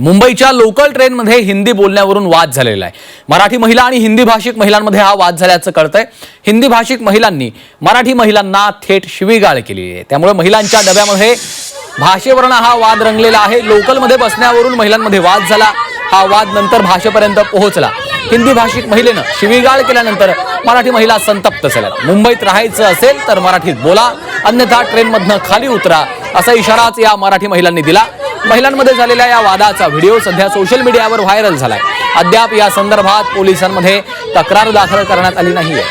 मुंबईच्या लोकल ट्रेनमध्ये हिंदी बोलण्यावरून वाद झालेला आहे. मराठी महिला आणि हिंदी भाषिक महिलांमध्ये हा वाद झाल्याचं कळतंय. हिंदी भाषिक महिलांनी मराठी महिलांना थेट शिवीगाळ केली आहे. त्यामुळे महिलांच्या डब्यामध्ये भाषेवरनं हा वाद रंगलेला आहे. लोकलमध्ये बसण्यावरून महिलांमध्ये वाद झाला. हा वाद नंतर भाषेपर्यंत पोहोचला. हिंदी भाषिक महिलेनं शिवीगाळ केल्यानंतर मराठी महिला संतप्त झाल्या. मुंबईत राहायचं असेल तर मराठीत बोला. अन्यथा ट्रेनमधनं खाली उतरा. असा इशाराच या मराठी महिलांनी दिला. महिलांमध्ये झालेल्या या वादाचा व्हिडिओ सध्या सोशल मीडियावर व्हायरल झालाय. अद्याप या संदर्भात पोलिसांमध्ये तक्रार दाखल करण्यात आली नाहीये.